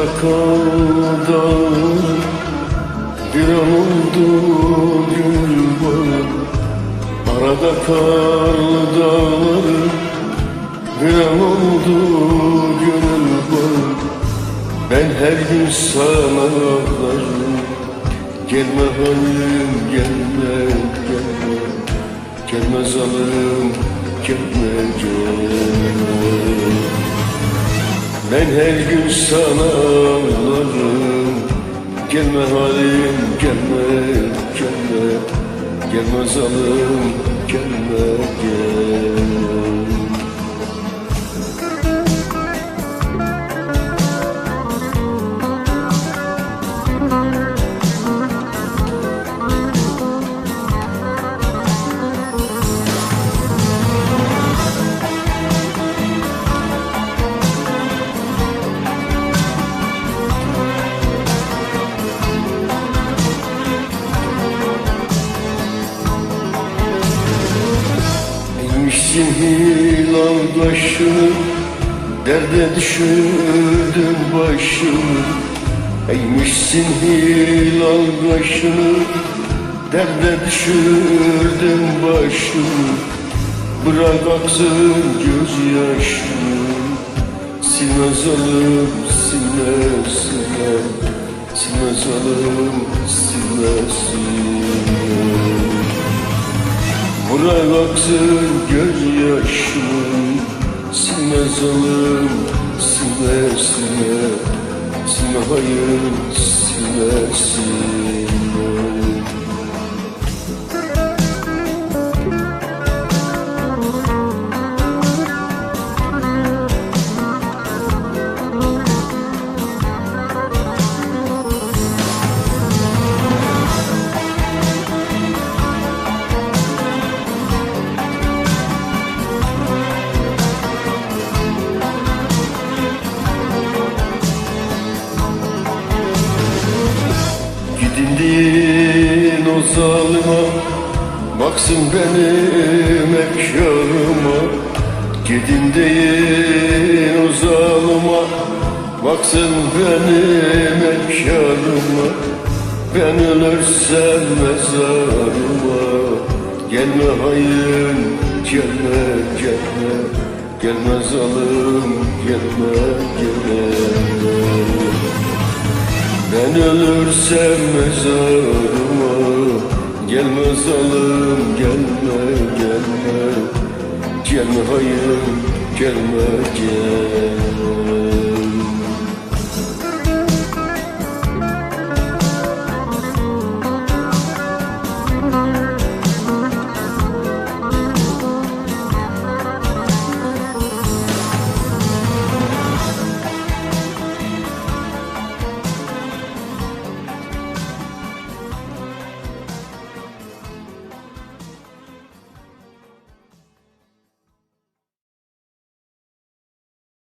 kaldı Bir an oldu gönül bağı Arada karlı dağları Bir an oldu gönül bağı Ben her gün sana ağlarım Gelme halim gelme gelme. Gelme zalım gelme gelme ben her gün sana ağlarım. Gelme halim gelme gelme. Gelme zalım gelme gel Eğmişsin hilal başını Derde düşürdün başını Eğmişsin hilal başını Derde düşürdün başını Bırak aksın gözyaşını Silme zalim silme silme Silme zalim Aksın gözyaşım Silme zalim, silme silme Silme hayır, silme silme Deyin o zalıma Baksın benim efkarıma Gidin deyin o zalıma Baksın benim efkarıma Ben ölürsem mezarıma. Gelme hayır gelme gelme. Gelme zalim gelme gelme ben ölürsem mezarıma Gelme zalim gelme gelme. Gelme hayır gelme gelme